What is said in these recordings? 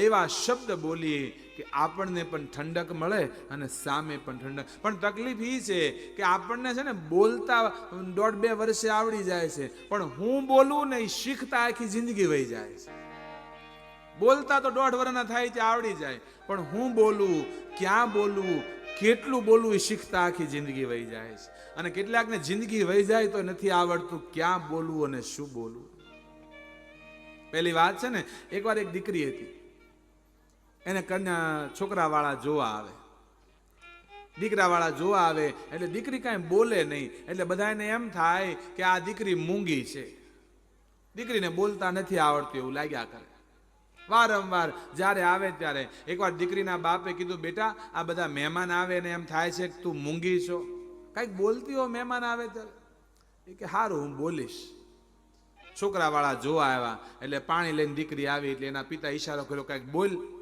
એવા શબ્દ બોલીએ કે આપણને પણ ઠંડક મળે અને સામે પણ ઠંડક. પણ તકલીફ એ છે કે આપણને છે ને બોલતા દોઢ બે વર્ષે આવડી જાય છે, પણ હું બોલું ને એ શીખતા આખી જિંદગી વહી જાય છે. બોલતા તો દોઢ વર્ષના થાય છે આવડી જાય, પણ હું બોલું, ક્યાં બોલવું કેટલું બોલવું એ શીખતા આખી જિંદગી વહી જાય છે. અને કેટલાકને જિંદગી વહી જાય તો નથી આવડતું ક્યાં બોલવું અને શું બોલવું પહેલી વાત છે ને, એકવાર એક દીકરી હતી એને કન્યા છોકરાવાળા જોવા આવે. દીકરાવાળા જોવા આવે, એટલે દીકરી કાંઈ બોલે નહીં. એટલે બધાને એમ થાય કે આ દીકરી મૂંગી છે. દીકરીને બોલતા નથી આવડતું એવું લાગ્યા કરે. વારંવાર જ્યારે આવે ત્યારે એકવાર દીકરીના બાપે કીધું, બેટા, આ બધા મહેમાન આવે ને એમ થાય છે કે તું મૂંગી છો. કાંઈક બોલતી હો મહેમાન આવે ત્યારે. એ કે સારું હું બોલીશ. છોકરાવાળા જોવા આવ્યા, એટલે પાણી લઈને દીકરી આવી, એટલે એના પિતા ઈશારો કર્યો, કાંઈક બોલ.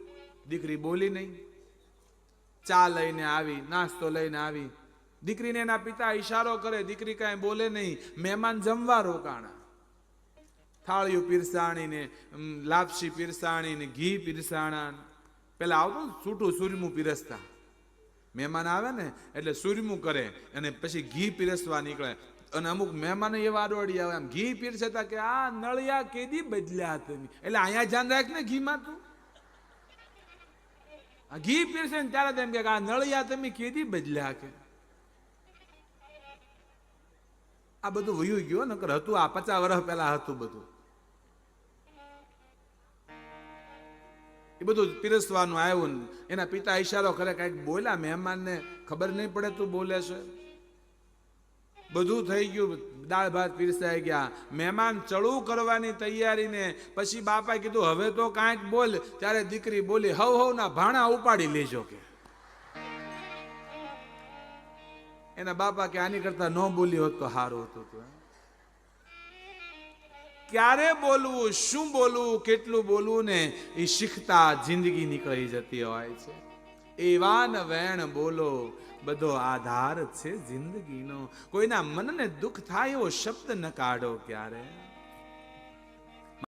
દીકરી બોલી નહીં. ચા લઈને આવી, નાસ્તો લઈને આવી. દીકરીને એના પિતા ઈશારો કરે, દીકરી કાંઈ બોલે નહીં. મહેમાન જમવા રોકાણા. થાળીઓ પીરસાણી ને લાપસી પીરસાણી ને ઘી પીરસાણા પેલા આવતું છૂટું સુરમું પીરસતા. મહેમાન આવે ને, એટલે સુરમું કરે અને પછી ઘી પીરસવા નીકળે. અને અમુક મહેમાનો એવા અડવડી આવે, આમ ઘી પીરસતા કે આ નળિયા કેદી બદલ્યા તમે? એટલે અહીંયા ધ્યાન રાખ ને ઘીમાં તું. ઘી પીરસે ને ત્યારે તેમ કે આ નળિયા તમે કેદી બદલ્યા કે? આ બધું વયું ગયું નકર હતું આ પચાસ વર્ષ પહેલા હતું બધું. એ બધું પીરસવાનું આવ્યું એના પિતા ઈશારો કરે કાંઈક બોલ્યા, મહેમાનને ખબર નહીં પડે તું બોલે છે. બધું થઈ ગયું દાળ ભાત પીરસાઈ ગયા. મહેમાન ચડું કરવાની તૈયારીને પછી બાપા કીધું, હવે તો કાંઈક બોલ. ત્યારે દીકરી બોલી, હવ હવ ના ભાણા ઉપાડી લેજો કે. એના બાપા કે, આની કરતા ન બોલી હોત તો સારું હતું ક્યારે બોલવું, શું બોલવું, કેટલું બોલવું ને એ શીખતા જિંદગી નીકળી જતી હોય છે. એવા ન વેણ બોલો, બધો આધાર છે જિંદગીનો. કોઈના મનને દુઃખ થાય એવો શબ્દ ન કાઢો ક્યારે.